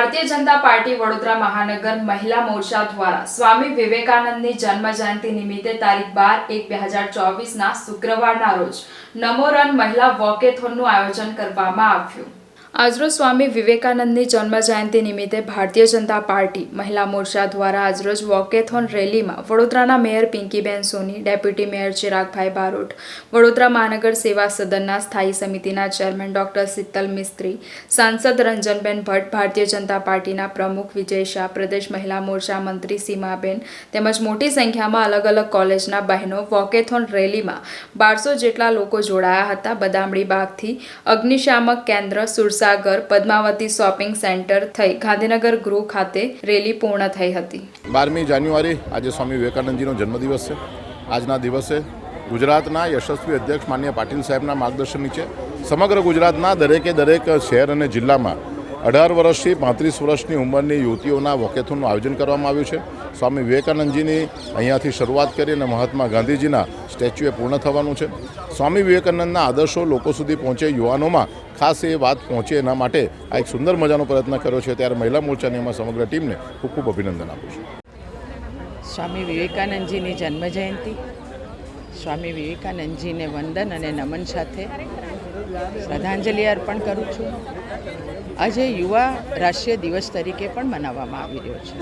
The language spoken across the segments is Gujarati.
ભારતીય જનતા પાર્ટી વડોદરા મહાનગર મહિલા મોરચા દ્વારા સ્વામી વિવેકાનંદની જન્મ જયંતિ નિમિત્તે તારીખ બાર એક બે હજાર ચોવીસના શુક્રવારના રોજ નમો રન મહિલા વોકેથોનનું આયોજન કરવામાં આવ્યું. આજરોજ સ્વામી વિવેકાનંદની જન્મ જયંતિ નિમિત્તે ભારતીય જનતા પાર્ટી, મહિલા મોરચા દ્વારા આજરોજ વોકેથોન રેલીમાં વડોદરાના mayor Pinkiben Soni, deputy mayor Chiragbhai Barot, Vadodara મહાનગર સેવા સદનના સ્થાયી સમિતિના ચેરમેન ડોક્ટર શીતલ મિસ્ત્રી, સાંસદ રંજનબેન ભટ્ટ, ભારતીય જનતા પાર્ટીના પ્રમુખ વિજય શાહ, પ્રદેશ મહિલા મોરચા મંત્રી સીમાબેન તેમજ મોટી સંખ્યામાં અલગ અલગ કોલેજના બહેનો વોકેથોન રેલીમાં બારસો જેટલા લોકો જોડાયા હતા. બદામડી બાગથી અગ્નિશામક કેન્દ્ર સુરસાગર પદ્માવતી શોપિંગ સેન્ટર થઈ ગાંધીનગર ગૃહ ખાતે રેલી પૂર્ણ થઈ હતી. બારમી જાન્યુઆરી આજે સ્વામી વિવેકાનંદજીનો જન્મદિવસ છે. આજના દિવસે ગુજરાતના યશસ્વી અધ્યક્ષ માન્ય પાટીલ સાહેબના માર્ગદર્શન નીચે સમગ્ર ગુજરાતના દરેકે દરેક શહેર અને જિલ્લામાં અઢાર વર્ષથી પાંત્રીસ વર્ષની ઉંમરની યુવતીઓના વોકેથોનનું આયોજન કરવામાં આવ્યું છે. સ્વામી વિવેકાનંદજીની અહીંયાથી શરૂઆત કરી અને મહાત્મા ગાંધીજીના સ્ટેચ્યુએ પૂર્ણ થવાનું છે. સ્વામી વિવેકાનંદના આદર્શો લોકો સુધી પહોંચે યુવાનોમાં ખાસ એ વાત પહોંચે એના માટે આ એક સુંદર મજાનો પ્રયત્ન કર્યો છે. ત્યારે મહિલા મોરચાની એમાં સમગ્ર ટીમને ખૂબ ખૂબ અભિનંદન આપું છું. સ્વામી વિવેકાનંદજીની જન્મજયંતિ, સ્વામી વિવેકાનંદજીને વંદન અને નમન સાથે શ્રદ્ધાંજલિ અર્પણ કરું છું. આજે યુવા રાષ્ટ્રીય દિવસ તરીકે પણ મનાવવામાં આવી રહ્યો છે.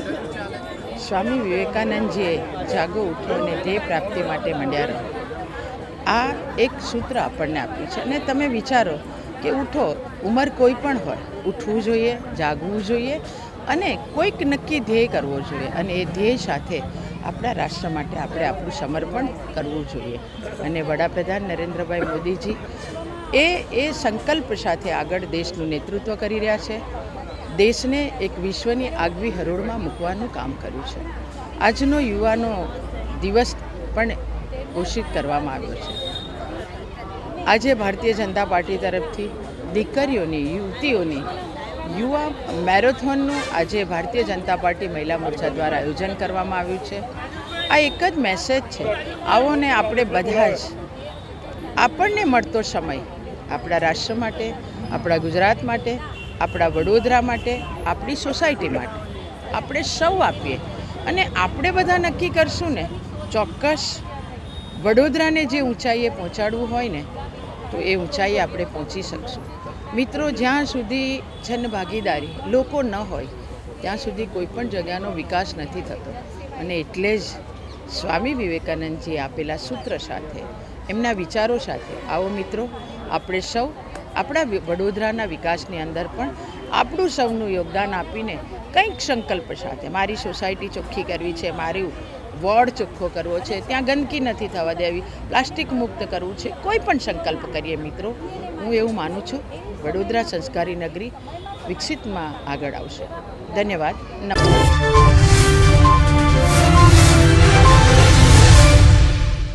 સ્વામી વિવેકાનંદજીએ જાગો ઉઠો અને ધ્યેય પ્રાપ્તિ માટે મંડ્યા રહો. આ એક સૂત્ર આપણને આપ્યું છે અને તમે વિચારો કે ઉઠો, ઉંમર કોઈ પણ હોય, ઉઠવું જોઈએ, જાગવું જોઈએ અને કોઈક નક્કી ધ્યેય કરવો જોઈએ અને એ ધ્યેય સાથે આપણા રાષ્ટ્ર માટે આપણે આપણું સમર્પણ કરવું જોઈએ. અને વડાપ્રધાન નરેન્દ્રભાઈ મોદીજી એ એ સંકલ્પ સાથે આગળ દેશનું નેતૃત્વ કરી રહ્યા છે. દેશને એક વિશ્વની આગવી હરોળમાં મૂકવાનું કામ કર્યું છે. આજનો યુવાનો દિવસ પણ ઘોષિત કરવામાં આવ્યો છે. આજે ભારતીય જનતા પાર્ટી તરફથી દીકરીઓની, યુવતીઓની યુવા મેરેથોનનું આજે ભારતીય જનતા પાર્ટી મહિલા મોરચા દ્વારા આયોજન કરવામાં આવ્યું છે. આ એક જ મેસેજ છે. આવો ને આપણે બધા જ આપણને મળતો સમય આપણા રાષ્ટ્ર માટે, આપણા ગુજરાત માટે, આપણા વડોદરા માટે, આપણી સોસાયટી માટે. આપણે સૌ આપીએ. અને આપણે બધા નક્કી કરશું ને, ચોક્કસ વડોદરાને જે ઊંચાઈએ પહોંચાડવું હોય ને, તો એ ઊંચાઈએ આપણે પહોંચી શકશું. મિત્રો, જ્યાં સુધી જનભાગીદારી લોકો ન હોય, ત્યાં સુધી કોઈ પણ જગ્યાનો વિકાસ નથી થતો. અને એટલે જ સ્વામી વિવેકાનંદજીએ આપેલા સૂત્ર સાથે, એમના વિચારો સાથે, આવો મિત્રો આપણે સૌ આપણા વડોદરાના વિકાસની અંદર પણ આપણું સૌનું યોગદાન આપીને કંઈક સંકલ્પ સાથે, મારી સોસાયટી ચોખ્ખી કરવી છે, મારું વોર્ડ ચોખ્ખો કરવો છે, ત્યાં ગંદકી નથી થવા દેવી, પ્લાસ્ટિક મુક્ત કરવું છે, કોઈ પણ સંકલ્પ કરીએ મિત્રો, હું એવું માનું છું, વડોદરા સંસ્કારી નગરી વિકસિતમાં આગળ આવશે. ધન્યવાદ. નમસ્કાર